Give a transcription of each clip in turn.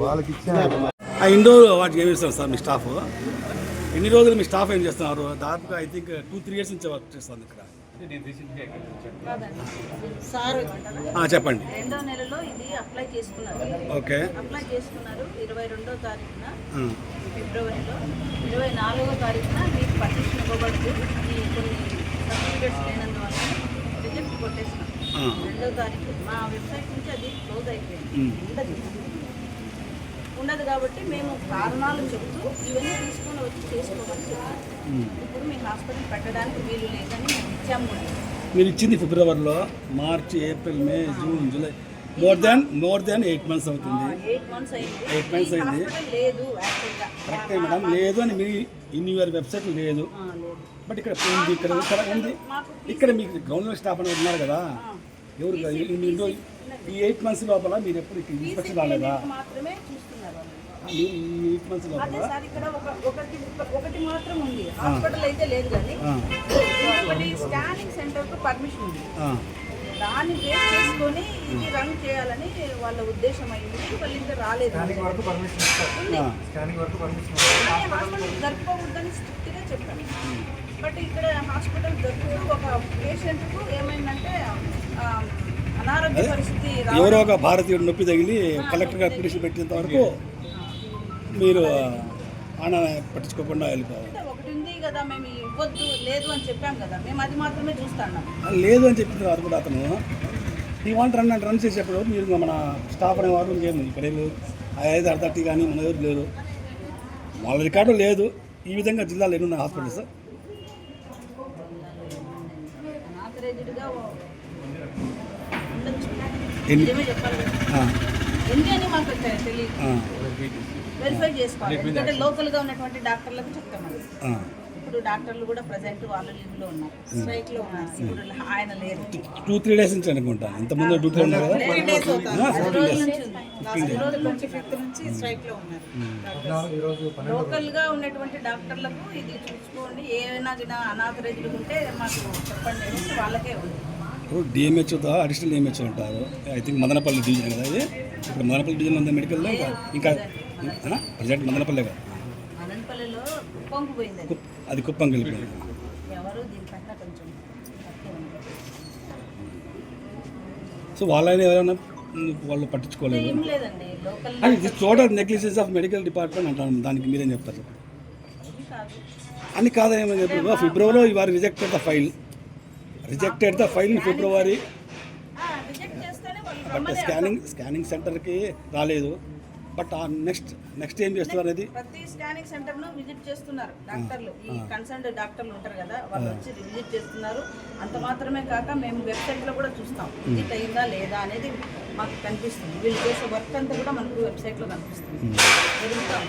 వాళ్ళకి ఇచ్చిన ఆ ఇండోర్ వాటికి ఏమి ఇస్తారు సార్ మీ స్టాఫ్ ఎన్ని రోజులు మీ స్టాఫ్ ఏం చేస్తున్నారు? దాదాపుగా I think two three years నుంచి వర్క్ చేస్తాను ఇక్కడ. చెప్పండి. రెండో నెలలో ఇది అప్లై చేసుకున్నారు. ఓకే. అప్లై చేసుకున్నారు ఇరవై రెండో తారీఖున ఫిబ్రవరిలో. ఇరవై నాలుగో తారీఖున మీకు పర్మిషన్ ఇవ్వబడుతూ కొన్ని సర్టిఫికేట్స్ ఆ. రెండో తారీఖు మా వెబ్సైట్ నుంచి అది క్లోజ్ అయిపోయింది. ఉండదు. ఉండదు కాబట్టి మేము కారణాలు చెబుతూ ఇవన్నీ తీసుకొని వచ్చి చేసుకోమని చెప్పాము ఉమ్. ఇప్పుడు మీ హాస్పిటల్ పెట్టడానికి వీలు లేదని మేము ఇచ్చాము. మీరు ఇచ్చింది ఫిబ్రవరిలో మార్చి April May June July. More than more than eight months అవుతుంది. ఎయిట్ మంత్స్ అయింది. కరెక్టే మేడం లేదు అని మీ ఇన్ యువర్ వెబ్సైట్ లేదు. బట్ ఇక్కడ ఉంది ఇక్కడ ఇక్కడ ఉంది ఇక్కడ మీకు గ్రౌండ్ స్టాఫ్ అని ఉన్నారు కదా. ఎవరు ఈ- ఎయిట్ మంత్స్ లోపల మీరు ఎప్పుడు ఇక్కడ ఇన్స్పెక్షన్ రాలేదా. ఈ ఎయిట్ మంత్స్ లోపల? ఒకటి మాత్రం ఉంది. హాస్పిటల్ అయితే లేదు కానీ స్కానింగ్ పర్మిషన్ ఉంది. దాన్ని బేస్ చేసుకొని ఇది రన్ చేయాలని వాళ్ళ ఉద్దేశం అయింది. వాళ్ళు ఇంకా రాలేదు. స్కానింగ్ వరకు పర్మిషన్ ఇస్తారు. ఉంది. కానీ హాస్పిటల్ జరుపుకోకూడదని స్ట్రిక్ట్గా చెప్పాను. బట్ ఇక్కడ హాస్పిటల్ జరుపుతూ ఒక పేషెంట్కు ఏమైందంటే ఆ, అనారోగ్య పరిస్థితి రావడం ఎవరో ఒక భారతీయుడు నొప్పి తగిలి కలెక్టర్ గారు పిటిషన్ పెట్టేంత వరకు మీరు ఆయన పట్టించుకోకుండా వెళ్ళిపోవాలి. అంటే కదా మేము ఇవ్వద్దు లేదు అని చెప్పాం కదా మేము అది మాత్రమే చూస్తున్నాం. లేదు అని చెప్పిన తర్వాత కూడా అతను ఈ వాంట్ రన్ రన్ చేసేప్పుడు మీరు మన స్టాఫ్ అనేవారు ఇంకేం ఇక్కడ ఏం లేరు ఐదు అర్థటి కానీ మన ఎవరు లేరు. వాళ్ళ రికార్డు లేదు. ఈ విధంగా జిల్లాలో ఎన్ని ఉన్నాయి హాస్పిటల్స్? ఎన్ని? అని మాకు తెలియదు వెరిఫై చేసుకోవాలి. ఎందుకంటే లోకల్గా ఉన్నటువంటి డాక్టర్లకు చెప్తాం ఇప్పుడు డాక్టర్లు కూడా ప్రజెంట్ వాళ్ళు ఉన్నారు. స్ట్రైక్లో ఉన్నారు. ఇప్పుడు ఆయన లేరు. టూ త్రీ డేస్ నుంచి అనుకుంటాను ఇంతకుముందు టూ త్రీ ఉన్నారు డేస్ అవుతుంది నుంచి ఫిఫ్త్ నుంచి స్ట్రైక్లో ఉన్నారు. ఈరోజు లోకల్గా ఉన్నటువంటి డాక్టర్లకు ఇది చూసుకోండి. ఏమైనా అనాథరైజ్డ్ ఉంటే మాకు చెప్పండి వాళ్ళకే ఉంది. ఇప్పుడు డిఎంహెచ్తో అడిషనల్ డిఎంహెచ్ ఉంటారు. ఐ థింక్ మదనపల్లి డివిజన్ కదా ఇది? ఇప్పుడు మదనపల్లి డివిజన్ ఉంది మెడికల్లో ఇంకా ఇంకా ప్రజెంట్ మదనపల్లె కదా? మదనపల్లిలో పొంగు పోయింది అది కుప్- అది కుప్పం ఉంది. సో వాళ్ళని ఎవరైనా వాళ్ళు పట్టించుకోలేదు. And this total negligence of medical department అంటాను దానికి మీరేం చెప్తారు? అని కాదని చెప్పి ఫిబ్రవరిలో you are rejected the file rejected the file February? Reject but scanning scanning సెంటర్కి రాలేదు. బట్ ఆ నెక్స్ట్ నెక్స్ట్ ఏం చేస్తున్నారు అనేది ప్రతి స్కానింగ్ సెంటర్ను విజిట్ చేస్తున్నారు డాక్టర్లు. ఈ కన్సర్న్ డాక్టర్లు ఉంటారు కదా వాళ్ళు వచ్చి విజిట్ చేస్తున్నారు. అంత మాత్రమే కాక మేము వెబ్సైట్లో కూడా చూస్తాం. విజిట్ అయిందా లేదా అనేది మాకు కనిపిస్తుంది. వీళ్ళు చేసే వర్క్ అంతా కూడా మనకు వెబ్సైట్లో కనిపిస్తుంది. జరుగుతాం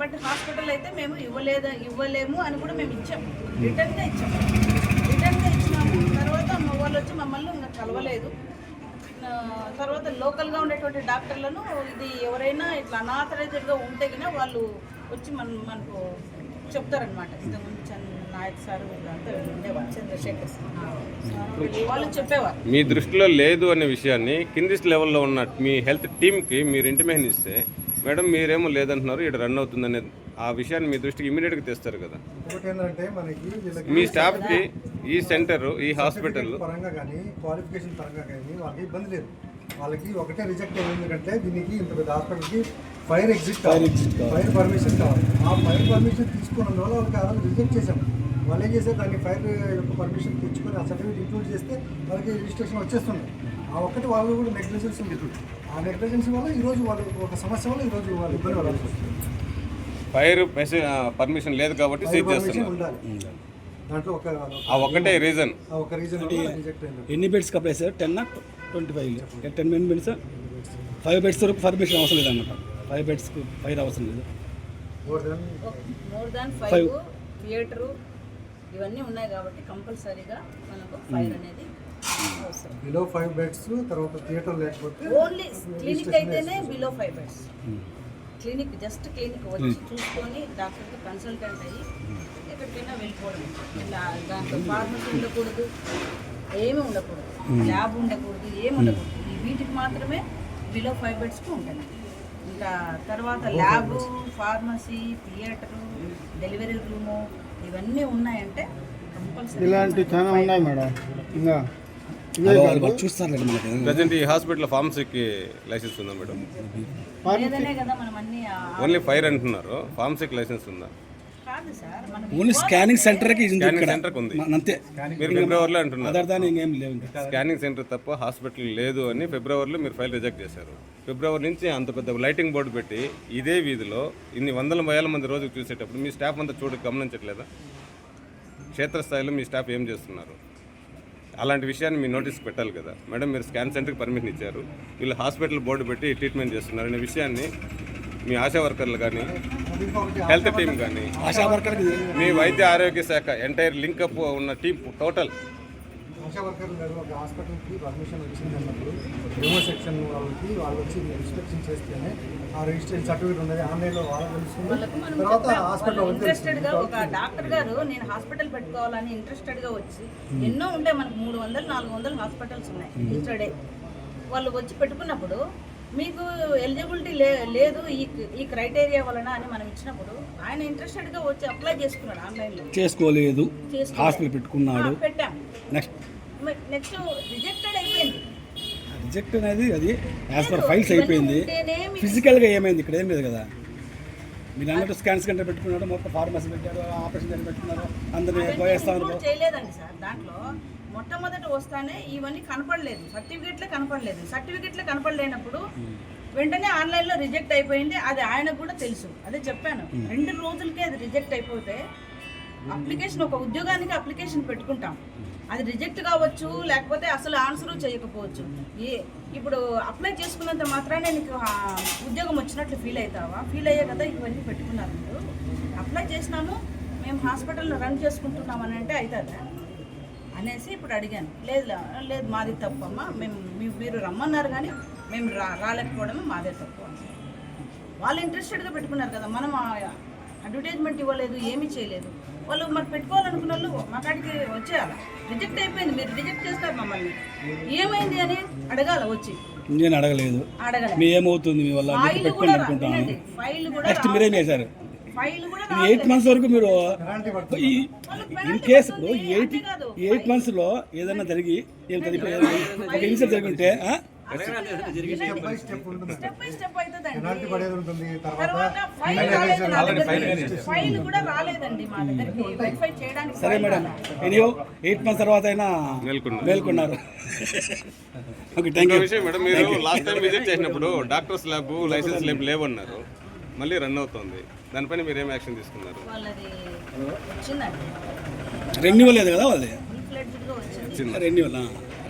బట్ హాస్పిటల్ అయితే మేము ఇవ్వలేదా ఇవ్వలేము అని కూడా మేము ఇచ్చాం. రిటర్న్గా ఇచ్చాం. రిటర్న్గా ఇచ్చినాము. తర్వాత మా వాళ్ళు వచ్చి మమ్మల్ని ఇంకా కలవలేదు. తర్వాత లోకల్గా ఉండేటువంటి డాక్టర్లను ఇది ఎవరైనా ఇట్లా అనాథరైజ్డ్గా ఉంటే కన్నా వాళ్ళు వచ్చి మన మనకు చెప్తారనమాట ఇంతకుముందు చంద్ర నాయక్ సార్ ఉండేవారు చంద్రశేఖర్ సార్. వాళ్ళు చెప్పేవారు. మీ దృష్టిలో లేదు అనే విషయాన్ని కింది లెవెల్లో ఉన్న మీ హెల్త్ టీమ్కి మీరు ఇంటిమేషన్ ఇస్తే మేడం మీరేమో లేదంటున్నారు ఇక్కడ రన్ అవుతుంది అనేది ఆ విషయాన్ని మీ దృష్టికి ఇమీడియట్గా తెస్తారు కదా. మీ స్టాఫ్కి ఈ సెంటర్ ఈ హాస్పిటల్ పరంగా కానీ క్వాలిఫికేషన్ పరంగా కానీ వాళ్ళకి ఇబ్బంది లేదు. వాళ్ళకి ఒకటే రిజెక్ట్ అయింది ఎందుకంటే దీనికి ఇంత పెద్ద హాస్పిటల్కి ఫైర్ ఎగ్జిట్ కావాలి. ఫైర్ పర్మిషన్ కావాలి. ఆ ఫైర్ పర్మిషన్ తీసుకున్న వల్ల వాళ్ళకి ఆ రిజెక్ట్ చేశాం. వాళ్ళు ఏం చేశారు దాన్ని ఫైర్ యొక్క పర్మిషన్ తెచ్చుకొని ఆ సర్టిఫికేట్ ఇంక్లూడ్ చేస్తే వాళ్ళకి రిజిస్ట్రేషన్ వచ్చేస్తుంది. ఆ ఒక్కటి వాళ్ళు కూడా నెగ్లిజెన్స్ ఉంది. ఆ నెగ్లిజెన్స్ వల్ల ఈరోజు వాళ్ళు ఒక సమస్య వల్ల ఈరోజు వాళ్ళు ఇబ్బంది పడాల్సి వస్తుంది. ఫైర్ పర్మిషన్ లేదు కాబట్టి సీజ్ చేస్తున్నారు. ఉండాలి. దాంట్లో ఒక ఆ ఒక్కటే రీజన్ ఆ ఒక రీజన్ ఎన్ని బెడ్స్కి apply sir ten twenty five ten main beds five beds వరకు పర్మిషన్ అవసరం లేదన్నమాట. ఫైవ్ బెడ్స్కి ఫైర్ అవసరం లేదు. More than more than Five. Five theatre ఇవన్నీ ఉన్నాయి కాబట్టి కంపల్సరీగా మనకు ఫైర్ అనేది అవసరం బిలో ఫైవ్ బెడ్స్ తర్వాత థియేటర్ లేకపోతే ఓన్లీ క్లినిక్ అయితేనే below five beds clinic just clinic వచ్చి చూసుకొని డాక్టర్కి కన్సల్టెంట్ అయ్యి ఎక్కడికైనా వెళ్ళిపోవడం. ఇలా దాంట్లో ఫార్మసీ ఉండకూడదు ఏమి ఉండకూడదు. ల్యాబ్ ఉండకూడదు ఏమి ఉండకూడదు. ఈ వీటికి మాత్రమే బిలో ఫైవ్ బెడ్స్కి ఉంటుంది ఇంకా తర్వాత lab pharmacy theatre delivery room ఇవన్నీ ఉన్నాయంటే కంపల్సరీ ఇలాంటి చాలా ఉన్నాయి మేడం. ఇంకా ప్రజెంట్ ఈ హాస్పిటల్ ఫార్మసీకి లైసెన్స్ ఉందా మేడం? లేదనే కదా మనం అన్ని ఆ- ఓన్లీ ఫైర్ అంటున్నారు. ఫార్మసీకి లైసెన్స్ ఉందా? కాదు సార్ మనం ఓన్లీ స్కానింగ్ సెంటర్కి స్కానింగ్ సెంటర్కి ఉంది. మన- అంతే. మీరు ఫిబ్రవరిలో అంటున్నారు. స్కానింగ్ సెంటర్ తప్ప హాస్పిటల్ లేదు అని ఫిబ్రవరిలో మీరు ఫైల్ రిజెక్ట్ చేశారు. ఫిబ్రవరి నుంచి అంత పెద్ద లైటింగ్ బోర్డు పెట్టి ఇదే వీధిలో ఇన్ని వందల వేల మంది రోజుకు చూసేటప్పుడు మీ స్టాఫ్ అంతా చూడ గమనించట్లేదా? క్షేత్రస్థాయిలో మీ స్టాఫ్ ఏం చేస్తున్నారు? అలాంటి విషయాన్ని మీ నోటీస్ పెట్టాలి కదా. మేడం మీరు స్కాన్ సెంటర్కి పర్మిషన్ ఇచ్చారు. వీళ్ళు హాస్పిటల్ బోర్డు పెట్టి ట్రీట్మెంట్ చేస్తున్నారు. అనే విషయాన్ని మీ ఆశా వర్కర్లు కానీ హెల్త్ టీం కానీ మీ వైద్య ఆరోగ్య శాఖ ఎంటైర్ లింకప్ ఉన్న టీం టోటల్ ఆశా వర్కర్లు గారు ఒక హాస్పిటల్కి పర్మిషన్ వచ్చింది అన్నప్పుడు రిమో సెక్షన్ వాళ్ళకి వాళ్ళు వచ్చి ఇన్స్పెక్షన్ చేస్తేనే ఆ రిజిస్ట్రేషన్ సర్టిఫికేట్ ఉన్నది. ఆన్లైన్లో మనం తర్వాత. హాస్పిటల్ వాళ్ళు వాళ్ళకి ఇంట్రెస్టెడ్గా తెలుస్తుంది ఒక డాక్టర్ గారు నేను హాస్పిటల్ పెట్టుకోవాలని ఇంట్రెస్టెడ్గా వచ్చి ఎన్నో ఉంటాయి మనకు మూడు వందలు నాలుగు వందలు హాస్పిటల్స్ ఉన్నాయి రిజిస్టర్డే వాళ్ళు వచ్చి పెట్టుకున్నప్పుడు మీకు ఎలిజిబిలిటీ లే లేదు ఈ ఈ క్రైటీరియా వలన అని మనం ఇచ్చినప్పుడు ఆయన ఇంట్రెస్టెడ్గా వచ్చి అప్లై చేసుకున్నాడు ఆన్లైన్లో చేసుకోలేదు. హాస్పిటల్ పెట్టుకున్నాడు. పెట్టాం. నెక్స్ట్ నెక్స్ట్ రిజెక్టెడ్ అయిపోయింది. రిజెక్ట్ అనేది అది యాజ్ పర్ ఫైల్స్ అయిపోయింది. ఫిజికల్గా ఏమైంది ఇక్కడ? ఏం లేదు కదా. మీరు అన్నట్టు స్కాన్ సెంటర్ పెట్టుకున్నాడు మొత్తం ఫార్మసీ పెట్టారు ఆపరేషన్ సెంటర్ పెట్టుకున్నారు అందరినీ పోయేస్తాను ఇంక్లూడ్ చేయలేదండి సార్. దాంట్లో మొట్టమొదట వస్తానే ఇవన్నీ కనపడలేదు. సర్టిఫికెట్లే కనపడలేదు. సర్టిఫికెట్లే కనపడలేనప్పుడు వెంటనే ఆన్లైన్లో రిజెక్ట్ అయిపోయింది. అది ఆయనకు కూడా తెలుసు. అదే చెప్పాను. రెండు రోజులకే అది రిజెక్ట్ అయిపోతే అప్లికేషన్ ఒక ఉద్యోగానికి అప్లికేషన్ పెట్టుకుంటాం. అది రిజెక్ట్ కావచ్చు లేకపోతే అసలు ఆన్సర్ చేయకపోవచ్చు. ఏ ఇప్పుడు అప్లై చేసుకున్నంత మాత్రానే నీకు ఉద్యోగం వచ్చినట్లు ఫీల్ అవుతావా? ఫీల్ అయ్యే కదా ఇవన్నీ పెట్టుకున్నారు మీరు. అప్లై చేసినాము మేము హాస్పిటల్లో రన్ చేసుకుంటున్నాం అని అంటే అవుతుందా? అనేసి ఇప్పుడు అడిగాను. లేదు లేదు మాది తప్పమ్మా. మేము మీరు రమ్మన్నారు కానీ మేము రా రాలేకపోవడమే మాదే తప్పు. వాళ్ళు ఇంట్రెస్టెడ్గా పెట్టుకున్నారు కదా మనం అడ్వర్టైజ్మెంట్ ఇవ్వలేదు ఏమీ చేయలేదు. వాళ్ళు మరి పెట్టుకోవాలనుకున్న వాళ్ళు మా కాడికి వచ్చేయాలి. రిజెక్ట్ అయిపోయింది మీరు రిజెక్ట్ చేస్తారు మమ్మల్ని. ఏమైంది అని అడగాల వచ్చి. నేను అడగలేదు. అడగలే. మీ ఏమవుతుంది మీ వల్ల? మీకు రా- అనుకుంటాను. వినండి, ఫైల్ కూడా నెక్స్ట్ మీరేం చేశారు? ఫైల్ కూడా ఈ ఎయిట్ మంత్స్ వరకు మీరు ఇన్ కేసు ఇప్పుడు ఎయిట్ ఎయిట్ మంత్స్లో ఏదైనా జరిగి ఏం జరిగి ఒక ఇన్సిడెంట్ జరిగి ఉంటే ఆ? స్టెప్ బై స్టెప్ ఉంటుంది స్టెప్ బై స్టెప్ అవుతుందండి. పెనాల్టీ పడేది ఉంటుంది తర్వాత తర్వాత ఫైల్ రాలేదు నా దగ్గరికి. ఫైల్ కూడా రాలేదండి మా దగ్గరికి. వెరిఫై చేయడానికి సరే మేడం. ఎనియో ఎయిట్ మంత్స్ తర్వాత అయినా మేల్కొన్నారు. ఓకే థ్యాంక్ యూ విషయం మేడం మీరు లాస్ట్ టైం విజిట్ చేసినప్పుడు డాక్టర్స్ ల్యాబ్ లైసెన్స్ ల్యాబ్ లేవన్నారు మళ్ళీ రన్ అవుతుంది. దానిపైన మీరు ఏం యాక్షన్ తీసుకున్నారు? రెన్యువల్ లేదు కదా వాళ్ళది? రెన్యువల్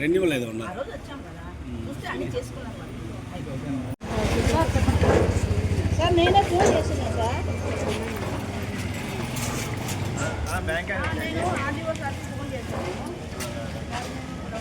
రెన్యువల్ ఏదో ఉన్నా ఆ రోజు వచ్చాం కదా. చూస్తే అన్ని. సార్ నేనే ఫోన్ చేస్తున్నా సార్. ఆ, నేను ఆర్డీఓ సార్కి ఫోన్ చేశాను. పెట్టాలి ఇస్తారు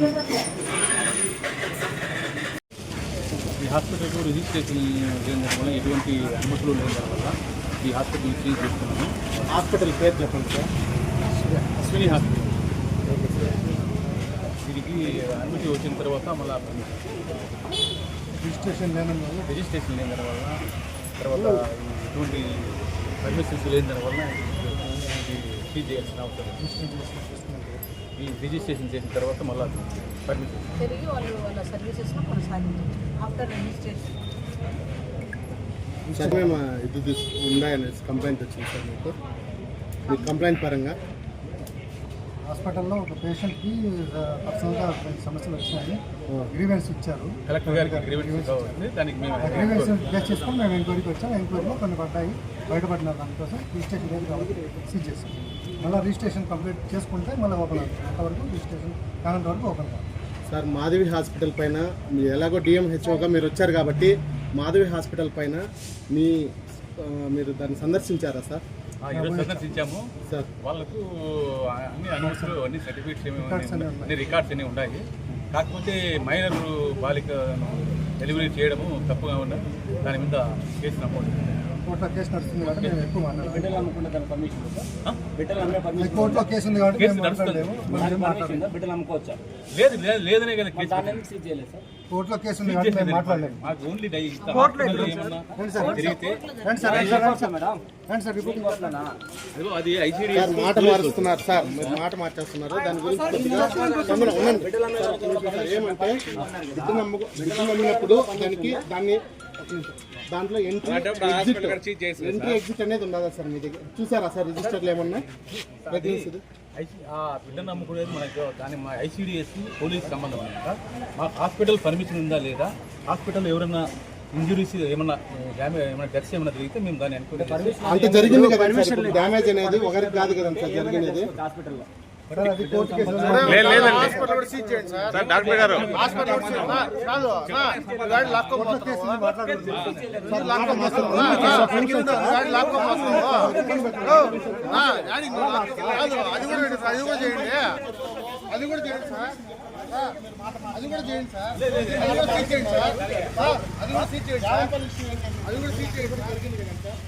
ఈ హాస్పిటల్కు రిజిస్ట్రేషన్ లేని వల్ల ఎటువంటి అనుమతులు లేని వల్ల ఈ హాస్పిటల్ చేంజ్ చేస్తున్నాము. హాస్పిటల్ పేరు చెప్పండి సార్. అశ్విని హాస్పిటల్. దీనికి అనుమతి వచ్చిన తర్వాత మళ్ళీ రిజిస్ట్రేషన్ లేనందువల్ల రిజిస్ట్రేషన్ లేని వల్ల తర్వాత ఈ ఎటువంటి పర్మిషన్స్ లేని దానివల్ల ఇది చేయాల్సిన అవసరం. ఈ రిజిస్ట్రేషన్ చేసిన తర్వాత మళ్ళీ పర్మిషన్ తిరిగి వాళ్ళు వాళ్ళ సర్వీసెస్ను కొనసాగించారు ఆఫ్టర్ రిజిస్ట్రేషన్ సార్ మేము ఇది ఉన్నాయనేసి కంప్లైంట్ వచ్చింది సార్ మీకు? మీ కంప్లైంట్ పరంగా? హాస్పిటల్లో ఒక పేషెంట్కి పర్సనల్గా సమస్యలు వచ్చినాయి. గ్రీవెన్స్ ఇచ్చారు. కలెక్టర్ గారికి గ్రీవెన్స్ దానికి మేము గ్రీవెన్స్ బేస్ చేసుకొని మేము ఎంక్వైరీకి వచ్చాం. ఎంక్వైరీలో కొన్ని పడ్డాయి. బయటపడిన దానికోసం రిజిస్ట్రేషన్ లేదు కాబట్టి సీజ్ చేస్తాం మళ్ళీ రిజిస్ట్రేషన్ కంప్లీట్ చేసుకుంటే మళ్ళీ ఓపెన్ అవుతుంది. అంతవరకు రిజిస్ట్రేషన్ కానంత వరకు ఓపెన్ కాదు. సార్ మాధవి హాస్పిటల్ పైన మీరు ఎలాగో డిఎంహెచ్ఓగా మీరు వచ్చారు కాబట్టి మాధవి హాస్పిటల్ పైన మీ మీరు దాన్ని సందర్శించారా సార్? ఈరోజు సందర్శించాము. సార్. వాళ్ళకు అన్ని అనుమతులు అన్ని సర్టిఫికేట్స్ ఏమి అన్ని రికార్డ్స్ అన్ని ఉన్నాయి. కాకపోతే మైనర్ బాలికను డెలివరీ చేయడము తప్పుగా ఉన్నది దాని మీద కేసు నమోదు. కోర్టులో కేసు నడుస్తుంది కాబట్టి మేము ఎక్కువ మాట్లాడలేదు ఆ? కోర్టులో కేసు ఉంది కాబట్టి కేసు మేము మాట్లాడలేము. మనం ఏం మాట్లాడలేము. లేదు లేదు లేదనే కదా కేసు. కోర్టులో కేసు ఉంది కాబట్టి మేము మాట్లాడలేము. ఓన్లీ అది ఐసీడీ మాట మారుస్తున్నారు సార్. మీరు మాట మార్చేస్తున్నారు. దాని గురించి. ఏమంటే బిడ్డ నమ్ము బిడ్డ నమ్మినప్పుడు దానికి దాన్ని. దాంట్లో ఎంట్రీ ఎగ్జిట్ ఎంట్రీ ఎగ్జిట్ అనేది ఉండదా సార్ మీ దగ్గర? చూసారా సార్ రిజిస్టర్లు ఏమన్నా ప్రెగ్నెన్సీ ఐసీ ఆ బిడ్డ నమ్ముకునేది మనకు దాని మా ఐసీడీఎస్ పోలీస్ సంబంధం అనమాట మాకు హాస్పిటల్ పర్మిషన్ ఉందా లేదా? హాస్పిటల్ ఎవరైనా ఇంజురీస్ ఏమన్నా డ్యామేజ్ ఏమైనా డెత్స్ ఏమైనా జరిగితే మేము దాన్ని అనుకునే అంత జరిగింది డ్యామేజ్ అనేది ఒకరికి కాదు కదా సార్ జరిగినది. సార్ డాక్టర్ గారు. అది కూడా చేయండి సార్ అది కూడా చేయండి. సార్. అది కూడా సీజ్ చేయండి సార్ అది కూడా సీజ్ చేయండి సార్. అది కూడా సీజ్ చేయండి సార్.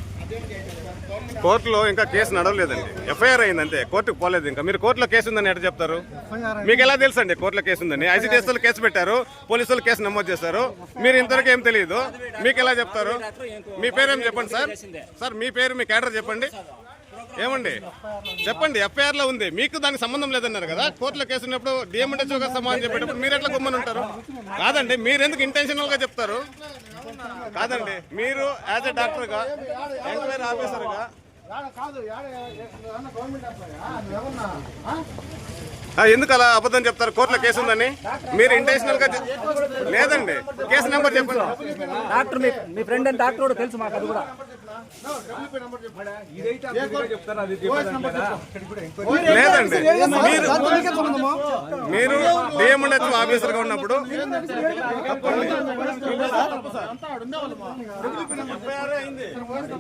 కోర్టులో ఇంకా కేసు నడవలేదండి. ఎఫ్ఐఆర్ అయింది అంతే కోర్టుకు పోలేదు ఇంకా. మీరు కోర్టులో కేసు ఉందని ఎట్లా చెప్తారు? మీకు ఎలా తెలుసు అండి కోర్టులో కేసు ఉందని? ఐసీడీఎస్ వాళ్ళు కేసు పెట్టారు పోలీసులు కేసు నమోదు చేశారు. మీరు ఇంతవరకు ఏం తెలియదు. మీకు ఎలా చెప్తారు? మీ పేరేం చెప్పండి సార్? సార్ మీ పేరు మీ క్యాడర్ చెప్పండి. ఏమండి చెప్పండి ఎఫ్ఐఆర్లో ఉంది మీకు దానికి సంబంధం లేదన్నారు కదా కోర్టులో కేసు ఉన్నప్పుడు డిఎంఎండ్హెచ్ఓ గారు సమాధానం చెప్పేటప్పుడు మీరు ఎట్లా గుమ్మని ఉంటారు కాదండి మీరు ఎందుకు ఇంటెన్షనల్గా చెప్తారు కాదండి మీరు యాజ్ ఎ డాక్టర్గా ఎంక్వైరీ ఆఫీసర్గా ఎందుకు అలా అబద్ధం చెప్తారు? కోర్టులో కేసు ఉందని? మీరు ఇంటెన్షనల్గా లేదండి. కేసు నెంబర్ చెప్పండి. డాక్టర్ మీ ఫ్రెండ్ అని డాక్టర్ కూడా తెలుసు మాకు అది కూడా. లేదండి. మీరు మీరు డిఎంఎండ్హెచ్ ఆఫీసర్గా ఉన్నప్పుడు.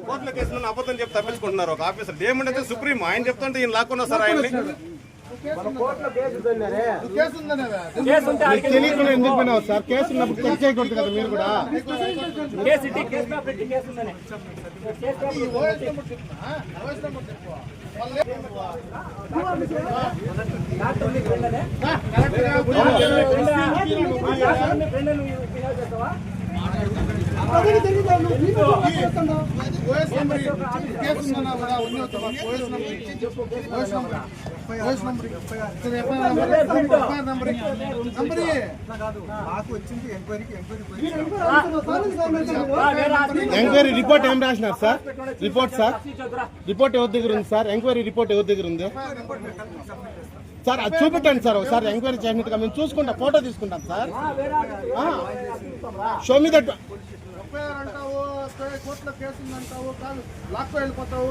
కోర్టులో కేసు ఉన్న అబద్ధం చెప్పి తప్పించుకుంటున్నారు ఒక ఆఫీసర్. డిఎంఎండ్హెచ్ సుప్రీం. ఆయన చెప్తుంటే ఈయన లాక్కున్నా సార్ ఆయన్ని. తెలియకుండా ఎందుకు పోయినావు సార్? కేసు ఉన్నప్పుడు చెక్ చేయకూడదు కదా మీరు కూడా. ఫ్రెండ్? నువ్వు ఫిర్యాదు చేస్తావా ఓఎస్ నెంబర్ కేసు ఉందన్నా కూడా ఉంది అవుతావా? ఓఎస్ నెంబర్ ఇచ్చి ఓఎస్ నెంబర్ ఓఎస్ నెంబర్ ఇక్కడ FIR number FIR number number అట్లా కాదు. మాకు వచ్చింది ఎంక్వైరీకి ఎంక్వైరీ పోయి ఎంక్వైరీ రిపోర్ట్ ఏం రాసినారు సార్? Report sir? రిపోర్ట్ ఎవరి దగ్గర ఉంది సార్? ఎంక్వైరీ రిపోర్ట్ ఎవరి దగ్గర ఉంది? సార్ అది చూపెట్టండి సార్ ఒకసారి ఎంక్వైరీ చేసినట్టుగా మేము చూసుకుంటాం ఫోటో తీసుకుంటాం sir. Show me that FIR కోర్టులో కేసు ఉందంటావు కాదు లాక్కు వెళ్ళిపోతావు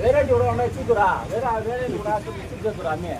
వేరే చూడ ఉన్నాయి చూద్దురా వేరే వేరే కూడా చూద్దురా అన్నీ.